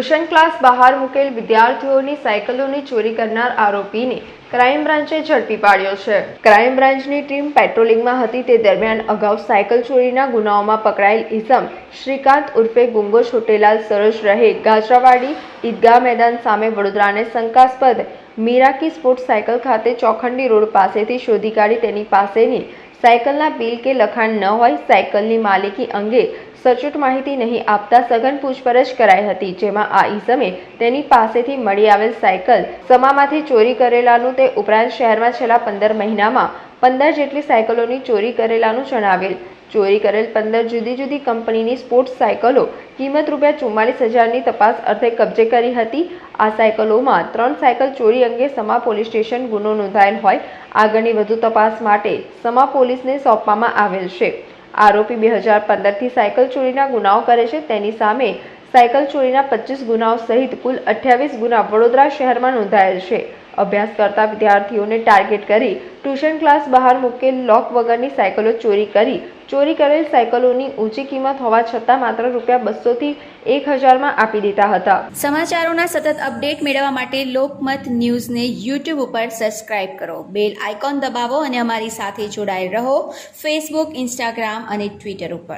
Tuition class બહાર મૂકેલ વિદ્યાર્થીઓની સાયકલોની ચોરી કરનાર આરોપીને ક્રાઇમ બ્રાન્ચે ઝડપી પાડ્યો છે. ક્રાઇમ બ્રાન્ચની ટીમ પેટ્રોલિંગમાં હતી તે દરમિયાન અગાઉ સાયકલ ચોરીના ગુનાઓમાં પકડાયેલ ઇસમ શ્રીકાંત ઉર્ફે ગુંગો છોટેલાલ સરસ રહે, ગાજરાવાડી ઈદગાહ મેદાન સામે વડોદરાને શંકાસ્પદ મીરાકી સ્પોર્ટ્સ સાયકલ ખાતે ચોખંડી રોડ પાસેથી શોધી કાઢી તેની પાસેની સાયકલના બિલ કે લખાણ ન હોય સાયકલની માલિકી અંગે સચોટ માહિતી નહીં આપતા સઘન પૂછપરછ કરાઈ હતી, જેમાં આ ઈસમે તેની પાસેથી મળી આવેલ સાયકલ સમામાંથી ચોરી કરેલાનું તે ઉપરાંત શહેરમાં છેલ્લા પંદર મહિનામાં પંદર જેટલી સાયકલોની ચોરી કરેલાનું જણાવેલ. ચોરી કરેલ પંદર જુદી જુદી કંપનીની સ્પોર્ટ્સ સાયકલો કિંમત રૂપિયા ચુમ્માલીસ હજારની તપાસ અર્થે કબજે કરી હતી. આ સાયકલોમાં ત્રણ સાયકલ ચોરી અંગે સમા પોલીસ સ્ટેશન ગુનો નોંધાયેલ હોય. આગળની વધુ તપાસ માટે સમા પોલીસને સોંપવામાં આવેલ છે. આરોપી બે હજાર પંદરથી સાયકલ ચોરીના ગુનાઓ કરે છે. તેની સામે સાયકલ ચોરીના પચીસ ગુનાઓ સહિત કુલ અઠ્યાવીસ ગુના વડોદરા શહેરમાં નોંધાયેલ છે. અભ્યાસ કરતા વિદ્યાર્થીઓને ટાર્ગેટ કરી ટ્યુશન ક્લાસ બહાર મૂકેલ લોક વગરની સાયકલો ચોરી કરી. ચોરી કરેલ સાયકલોની ઊંચી કિંમત હોવા છતાં માત્ર રૂપિયા બસોથી એક હજારમાં આપી દીધા હતા. સમાચારોના સતત અપડેટ મેળવવા માટે લોકમત ન્યૂઝને યુટ્યુબ ઉપર સબસ્ક્રાઇબ કરો. બેલ આઇકોન દબાવો અને અમારી સાથે જોડાયેલ રહો. ફેસબુક ઇન્સ્ટાગ્રામ અને ટ્વિટર ઉપર.